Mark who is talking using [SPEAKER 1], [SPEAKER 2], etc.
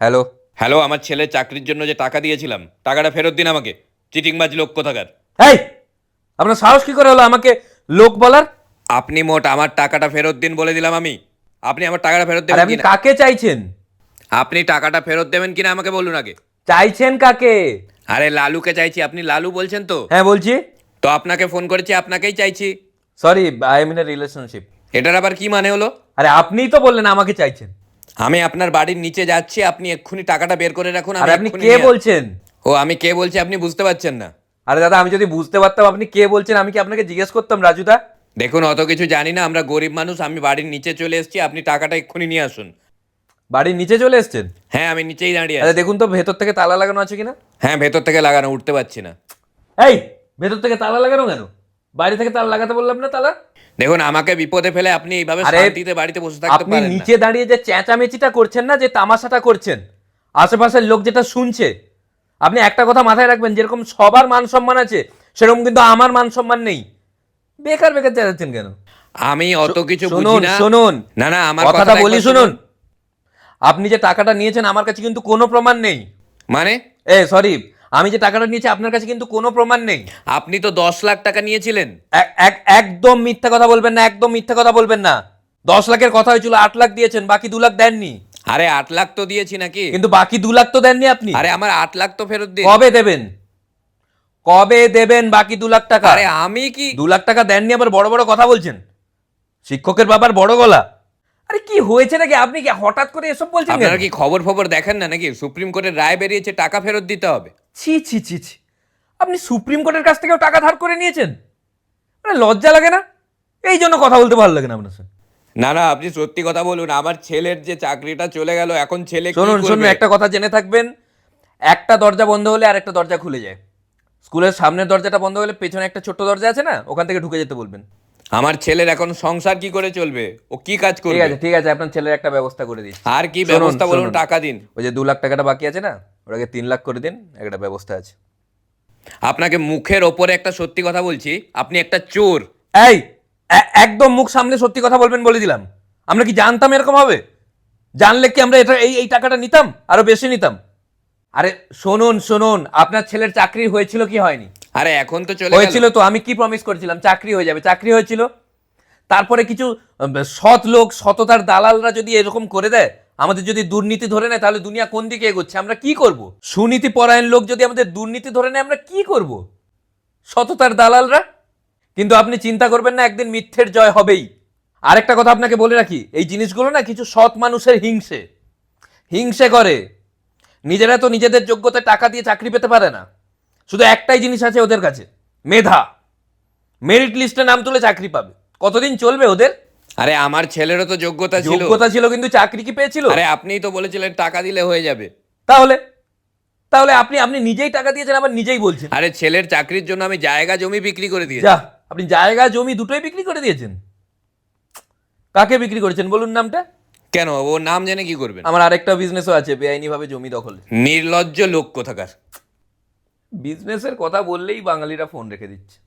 [SPEAKER 1] Hello.
[SPEAKER 2] Hello আমার ছেলে চাকরির জন্য যে টাকা দিয়েছিলাম টাকাটা ফেরত দিন আমাকে। চিটিং চিটিংবাজ লোক কোথাকার?
[SPEAKER 1] এই আপনার সাহস কি করে হলো আমাকে লোক বলার?
[SPEAKER 2] আপনি মোট আমার টাকাটা ফেরত দিন বলে দিলাম আমি। আপনি আমার টাকাটা ফেরত দেবেন
[SPEAKER 1] আপনি
[SPEAKER 2] কিনা?
[SPEAKER 1] কাকে চাইছেন?
[SPEAKER 2] আপনি টাকাটা ফেরত দেবেন কিনা আমাকে বলুন আগে।
[SPEAKER 1] চাইছেন কাকে?
[SPEAKER 2] আরে লালুকে চাইছি আপনি লালু বলছেন তো?
[SPEAKER 1] হ্যাঁ বলছি।
[SPEAKER 2] তো আপনাকে ফোন করেছি আপনাকেই চাইছি।
[SPEAKER 1] Sorry I am in a relationship
[SPEAKER 2] এটার আবার কি মানে হলো?
[SPEAKER 1] আরে আপনিই তো বললেন আমাকে চাইছেন।
[SPEAKER 2] আমি আপনার বাড়ির নিচে যাচ্ছি আপনি এক্ষুনি টাকাটা বের করে রাখুন
[SPEAKER 1] আর আপনি কে বলছেন?
[SPEAKER 2] ও আমি কে বলছি আপনি বুঝতে পারছেন না।
[SPEAKER 1] আরে দাদা আমি যদি বুঝতে পারতাম আপনি কে বলছেন? আমি কি আপনাকে জিজ্ঞেস করতাম রাজুদা?
[SPEAKER 2] দেখুন অত কিছু জানি না আমরা গরিব মানুষ আমি বাড়ির নিচে চলে এসেছি আপনি টাকাটা এক্ষুনি নিয়ে আসুন।
[SPEAKER 1] বাড়ির নিচে চলে এসেছেন?
[SPEAKER 2] হ্যাঁ আমি নিচেই দাঁড়িয়ে
[SPEAKER 1] আরে
[SPEAKER 2] আছি।
[SPEAKER 1] দেখুন তো ভেতর থেকে তালা লাগানো আছে কিনা?
[SPEAKER 2] হ্যাঁ ভেতর থেকে লাগানো উঠতে পারছি না।
[SPEAKER 1] এই ভেতর থেকে তালা লাগানো কেন? বাইরে থেকে তালা লাগাতে বললাম না তালা?
[SPEAKER 2] দেখুন আমাকে বিপদে ফেলে আপনি এইভাবে শান্তিতে বাড়িতে বসে থাকতে পারেন না।
[SPEAKER 1] নিচে দাঁড়িয়ে যে চেঁচামেচিটা করছেন না যে তামাশাটা করছেন আশেপাশের লোক যেটা শুনছে আপনি একটা কথা মাথায় রাখবেন যেরকম সবার মান সম্মান আছে সেরকম কিন্তু আমার মান সম্মান নেই। বেকার বেকার চেঁচাচ্ছেন কেন?
[SPEAKER 2] আমি অত কিছু বুঝি না।
[SPEAKER 1] শুনুন।
[SPEAKER 2] না না আমার
[SPEAKER 1] কথাটা বলি শুনুন। আপনি যে টাকাটা নিয়েছেন আমার কাছে কিন্তু কোনো প্রমাণ নেই।
[SPEAKER 2] মানে?
[SPEAKER 1] এ সরি আমি যে টাকাটা নিয়েছি আপনার কাছে কিন্তু কোনো প্রমাণ নেই।
[SPEAKER 2] আপনি তো দশ লাখ টাকা নিয়েছিলেন।
[SPEAKER 1] এক- এক- একদম মিথ্যা কথা বলবেন না একদম মিথ্যা কথা বলবেন না। দশ লাখের কথা হয়েছিল আট লাখ দিয়েছেন বাকি দু লাখ দেননি।
[SPEAKER 2] আরে আট লাখ তো দিয়েছি নাকি?
[SPEAKER 1] কিন্তু বাকি দু লাখ তো দেননি আপনি।
[SPEAKER 2] আরে আমার আট লাখ তো ফেরত দিন।
[SPEAKER 1] কবে দেবেন? কবে দেবেন বাকি দু লাখ টাকা?
[SPEAKER 2] আরে আমি কি
[SPEAKER 1] দু লাখ টাকা দেননি আবার বড় বড় কথা বলছেন। শিক্ষকের বাবার বড় গলা। আরে কি হয়েছে নাকি? আপনি কি হঠাৎ করে এসব বলছেন?
[SPEAKER 2] আপনারা কি খবর ফবর দেখেন না নাকি? সুপ্রিম কোর্টের রায় বেরিয়েছে টাকা ফেরত দিতে হবে।
[SPEAKER 1] ছি ছি ছি ছি। আপনি সুপ্রিম কোর্টের কাছ থেকেও টাকা ধার করে নিয়েছেন? মানে লজ্জা লাগে না? এই জন্য কথা বলতে ভালো লাগে না আপনার সাথে।
[SPEAKER 2] না না আপনি সত্যি কথা বলুন আমার ছেলের যে চাকরিটা চলে গেল এখন ছেলে
[SPEAKER 1] শুনুন শুনুন একটা কথা জেনে থাকবেন। একটা দরজা বন্ধ হলে আর একটা দরজা খুলে যায়। স্কুলের সামনের দরজাটা বন্ধ হলে পেছনে একটা ছোট্ট দরজা আছে না? ওখান থেকে ঢুকে যেতে বলবেন।
[SPEAKER 2] আমার ছেলের এখন সংসার কি করে চলবে? ও কি কাজ
[SPEAKER 1] ঠিক
[SPEAKER 2] করবে?
[SPEAKER 1] আছে ঠিক আছে আপনার ছেলের একটা ব্যবস্থা করে দিচ্ছি।
[SPEAKER 2] আর কি ব্যবস্থা বলুন টাকা দিন।
[SPEAKER 1] ওই যে দু লাখ টাকাটা বাকি আছে না? ওটাকে তিন লাখ করে দিন একটা ব্যবস্থা আছে।
[SPEAKER 2] আপনাকে মুখের ওপরে একটা সত্যি কথা বলছি আপনি একটা চোর।
[SPEAKER 1] এই একদম মুখ সামনে সত্যি কথা বলবেন বলে দিলাম। আমরা কি জানতাম এরকম হবে? জানলে কি আমরা এটা এই এই টাকাটা নিতাম? আরও বেশি নিতাম? আরে শুনুন শুনুন আপনার ছেলের চাকরি হয়েছিল কি হয়নি?
[SPEAKER 2] আরে এখন তো চলে
[SPEAKER 1] হয়েছিল তো আমি কি প্রমিস করেছিলাম? চাকরি হয়ে যাবে চাকরি হয়েছিল। তারপরে কিছু সৎ লোক সততার দালালরা যদি এরকম করে দেয় আমাদের যদি দুর্নীতি ধরে নেয়, তাহলে দুনিয়া কোন দিকে এগোচ্ছে? আমরা কি করব? সুনীতি পরায়ণ লোক যদি আমাদের দুর্নীতি ধরে নেয়, আমরা কি করব? সততার দালালরা? কিন্তু আপনি চিন্তা করবেন না, একদিন মিথ্যের জয় হবেই। আরেকটা কথা আপনাকে বলে রাখি, এই জিনিসগুলো না কিছু সৎ মানুষের হিংসে। হিংসে করে। নিজেরা তো নিজেদের যোগ্যতায় টাকা দিয়ে চাকরি পেতে পারে না। শুধু একটাই জিনিস আছে ওদের কাছে, মেধা। মেরিট লিস্টে নাম তুলে চাকরি পাবে। কতদিন চলবে ওদের?
[SPEAKER 2] আরে আমার ছেলেরও তো যোগ্যতা ছিল।
[SPEAKER 1] যোগ্যতা ছিল কিন্তু চাকরি কি পেয়েছিল?
[SPEAKER 2] আরে আপনিই তো বলেছিলেন টাকা দিলে হয়ে যাবে।
[SPEAKER 1] তাহলে? তাহলে আপনি আপনি নিজেই টাকা দিয়েছেন আবার নিজেই বলছেন।
[SPEAKER 2] আরে ছেলের চাকরির জন্য আমি জায়গা জমি বিক্রি করে দিয়েছি।
[SPEAKER 1] যা আপনি জায়গা জমি দুটোই বিক্রি করে দিয়েছেন। কাকে বিক্রি করেছেন? বলুন নামটা।
[SPEAKER 2] কেন? ও নাম জেনে কি করবেন?
[SPEAKER 1] আমার আরেকটা বিজনেসও আছে বেআইনি ভাবে জমি দখল
[SPEAKER 2] নির্লজ্জ লোক কোথাকার?
[SPEAKER 1] বিজনেসের কথা বললেই বাঙালিরা ফোন রেখে দিচ্ছে।